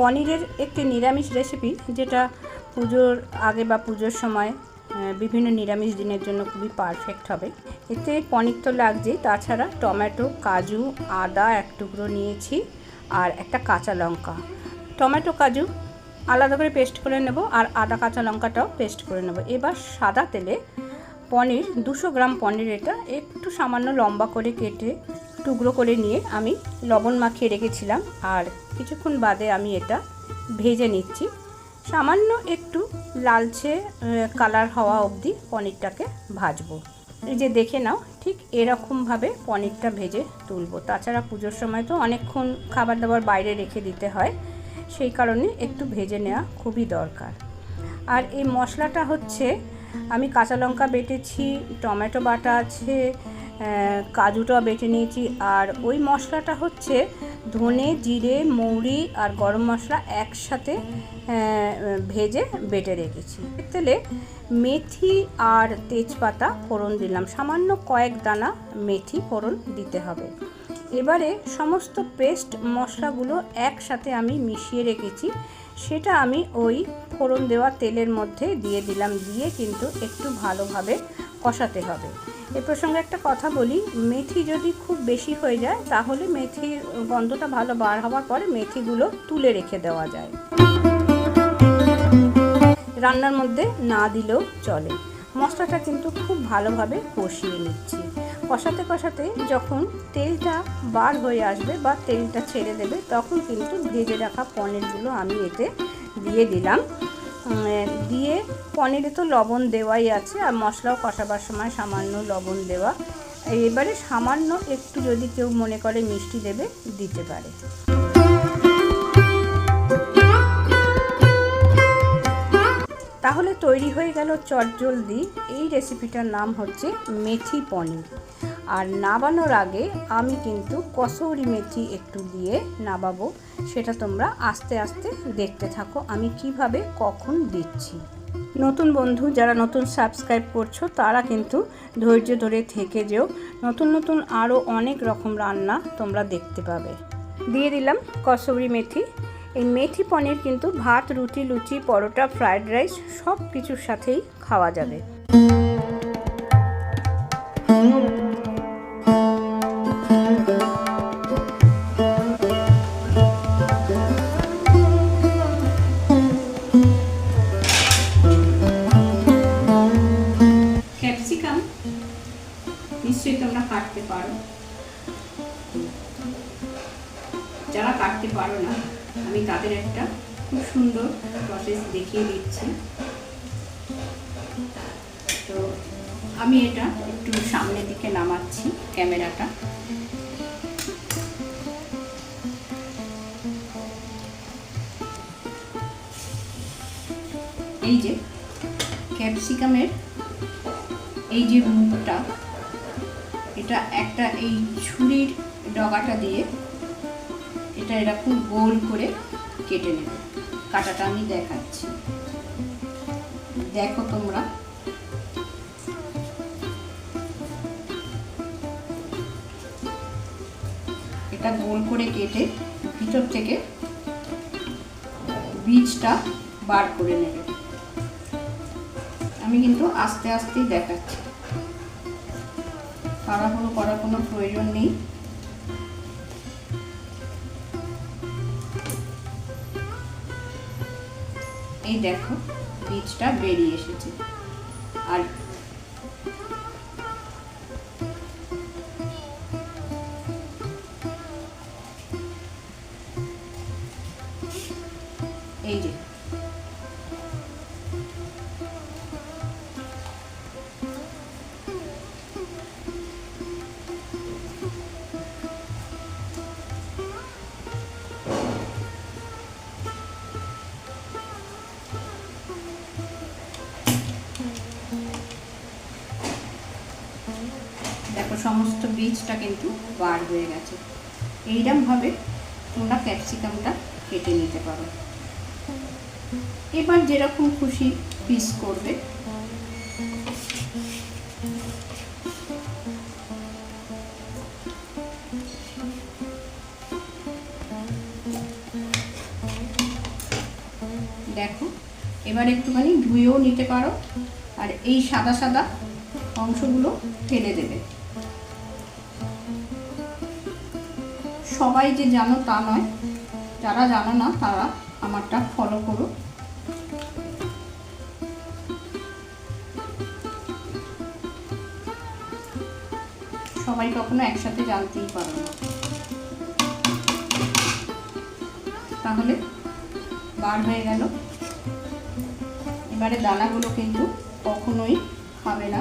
পনিরের একটি নিরামিষ রেসিপি যেটা পুজোর আগে বা পুজোর সময় বিভিন্ন নিরামিষ দিনের জন্য খুবই পারফেক্ট হবে। এতে পনির তো লাগছেই, তাছাড়া টমেটো, কাজু, আদা এক টুকরো নিয়েছি, আর একটা কাঁচা লঙ্কা। টমেটো, কাজু আলাদা করে পেস্ট করে নেব আর আদা, কাঁচা লঙ্কাটাও পেস্ট করে নেব। এবার সাদা তেলে পনির, দুশো গ্রাম পনির এটা একটু সামান্য লম্বা করে কেটে টুকরো করে নিয়ে আমি লবণ মাখিয়ে রেখেছিলাম আর কিছুক্ষণ বাদে আমি এটা ভেজে নিচ্ছি। সামান্য একটু লালচে কালার হওয়া অবধি পনিরটাকে ভাজবো। এই যে দেখে নাও, ঠিক এরকমভাবে পনিরটা ভেজে তুলবো। তাছাড়া পুজোর সময় তো অনেকক্ষণ খাবার দাবার বাইরে রেখে দিতে হয়। সেই কারণে একটু ভেজে নেওয়া খুবই দরকার। আর এই মশলাটা হচ্ছে, আমি কাঁচা লঙ্কা বেটেছি, টমেটো বাটা আছে কাজুটা বেটে নিয়েছি, আর ওই মশলাটা হচ্ছে ধনে, জিরে, মৌরি আর গরম মশলা একসাথে ভেজে বেটে রেখেছি। তেলে মেথি আর তেজপাতা ফোড়ন দিলাম। সামান্য কয়েক দানা মেথি ফোড়ন দিতে হবে। এবারে সমস্ত পেস্ট মশলাগুলো একসাথে আমি মিশিয়ে রেখেছি। সেটা আমি ওই ফোড়ন দেওয়া তেলের মধ্যে দিয়ে দিলাম, দিয়ে কিন্তু একটু ভালোভাবে কষাতে হবে। এ প্রসঙ্গে একটা কথা বলি, মেথি যদি খুব বেশি হয়ে যায়, তাহলে মেথির গন্ধটা ভালো বার হওয়ার পরে মেথিগুলো তুলে রেখে দেওয়া যায়। রান্নার মধ্যে না দিলেও চলে। মশলাটা কিন্তু খুব ভালোভাবে কষিয়ে নিচ্ছি। কষাতে কষাতে যখন তেলটা বার হয়ে আসবে বা তেলটা ছেড়ে দেবে, তখন কিন্তু ভেজে রাখা পনিরগুলো আমি এতে দিয়ে দিলাম। দিয়ে পনিরে তো লবণ দেওয়াই আছে, আর মশলাও কষাবার সময় সামান্য লবণ দেওয়া। এবারে সামান্য একটু যদি কেউ মনে করে মিষ্টি দেবে, দিতে পারে। তাহলে তৈরি হয়ে গেল চটজলদি। এই রেসিপিটার নাম হচ্ছে মেথি পনির। আর নাবানোর আগে আমি কিন্তু কসৌরি মেথি একটু দিয়ে নাবাবো। সেটা তোমরা আস্তে আস্তে দেখতে থাকো আমি কীভাবে কখন দিচ্ছি। নতুন বন্ধু যারা নতুন সাবস্ক্রাইব করছ, তারা কিন্তু ধৈর্য ধরে থেকে যেও। নতুন নতুন আরও অনেক রকম রান্না তোমরা দেখতে পাবে। দিয়ে দিলাম কসৌরি মেথি। এই মেথি পনির কিন্তু ভাত, রুটি, লুচি, পরোটা, ফ্রায়েড রাইস সব কিছুর সাথেই খাওয়া যাবে। যারা কাটতে পারো না, আমি তাদের একটা খুব সুন্দর প্রসেস দেখিয়ে দিচ্ছি। তো আমি এটা একটু সামনের দিকে নামাচ্ছি ক্যামেরাটা। এই যে ক্যাপসিকামের এই যে মুখটা, এটা একটা এই ছুরির ডগাটা দিয়ে এটা এরকম গোল করে কেটে নেবে। কাটাটা আমি দেখাচ্ছি। দেখো তোমরা। এটা গোল করে কেটে ভিতর থেকে বীজটা বার করে নেবে। আমি কিন্তু আস্তে আস্তেই দেখাচ্ছি। তাড়াহুড়ো করার কোনো প্রয়োজন নেই। এই দেখো বীজটা বেরিয়ে এসেছে। আর এই যে সমস্ত বীজটা কিন্তু বার হয়ে গেছে। এইরকমভাবে তোমরা ক্যাপসিকামটা কেটে নিতে পারো। এবার যেরকম খুশি পিস করবে। দেখো, এবার একটুখানি ধুয়েও নিতে পারো। আর এই সাদা সাদা অংশগুলো ফেলে দেবে। সবাই যে জানো তা নয়, যারা জানো না তারা আমারটা ফলো করো। সবাই কখনো একসাথে জানতেই পারো তাহলে বার হয়ে গেল। এবারে দানাগুলো কিন্তু কখনোই খাবে না।